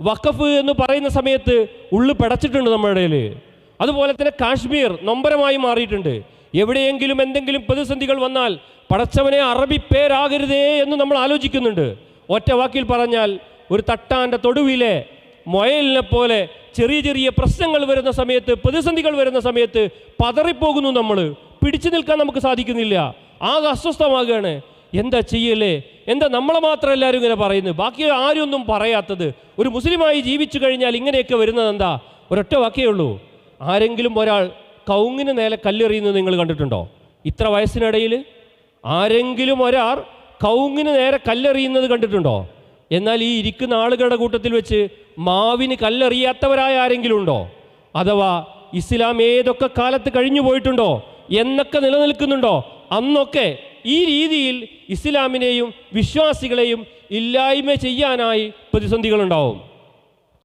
വഖഫ് എന്ന് പറയുന്ന സമയത്ത് ഉള്ളു പടച്ചിട്ടുണ്ട് നമ്മുടെ ഇടയിൽ അതുപോലെ തന്നെ കാശ്മീർ നൊമ്പരമായി മാറിയിട്ടുണ്ട്. എവിടെയെങ്കിലും എന്തെങ്കിലും പ്രതിസന്ധികൾ വന്നാൽ പടച്ചവനെ അറബി പേരാകരുതേ എന്ന് നമ്മൾ ആലോചിക്കുന്നുണ്ട്. ഒറ്റ വാക്കിൽ പറഞ്ഞാൽ ഒരു തട്ടാന്റെ തൊടുവിലെ മൊയലിനെ പോലെ ചെറിയ ചെറിയ പ്രശ്നങ്ങൾ വരുന്ന സമയത്ത് പ്രതിസന്ധികൾ വരുന്ന സമയത്ത് പതറിപ്പോകുന്നു നമ്മൾ പിടിച്ചു നിൽക്കാൻ നമുക്ക് സാധിക്കുന്നില്ല. ആകെ അസ്വസ്ഥമാകുകയാണ് എന്താ ചെയ്യലേ? എന്താ നമ്മളെ മാത്രം എല്ലാവരും ഇങ്ങനെ പറയുന്നത്? ബാക്കി ആരും ഒന്നും പറയാത്തത്? ഒരു മുസ്ലിമായി ജീവിച്ചു കഴിഞ്ഞാൽ ഇങ്ങനെയൊക്കെ വരുന്നത് എന്താ? ഒരൊറ്റ വാക്കേ ഉള്ളൂ. ആരെങ്കിലും ഒരാൾ കൗങ്ങിന് നേരെ കല്ലെറിയുന്നത് നിങ്ങൾ കണ്ടിട്ടുണ്ടോ? ഇത്ര വയസ്സിനിടയിൽ ആരെങ്കിലും ഒരാൾ കൗങ്ങിന് നേരെ കല്ലെറിയുന്നത് കണ്ടിട്ടുണ്ടോ? എന്നാൽ ഈ ഇരിക്കുന്ന ആളുകളുടെ കൂട്ടത്തിൽ വെച്ച് മാവിന് കല്ലെറിയാത്തവരായ ആരെങ്കിലും ഉണ്ടോ? അഥവാ ഇസ്ലാം ഏതൊക്കെ കാലത്ത് കഴിഞ്ഞു പോയിട്ടുണ്ടോ? എന്നൊക്കെ നിലനിൽക്കുന്നുണ്ടോ? അന്നൊക്കെ ഈ രീതിയിൽ ഇസ്ലാമിനെയും വിശ്വാസികളെയും ഇല്ലായ്മ ചെയ്യാനായി പ്രതിസന്ധികളുണ്ടാവും.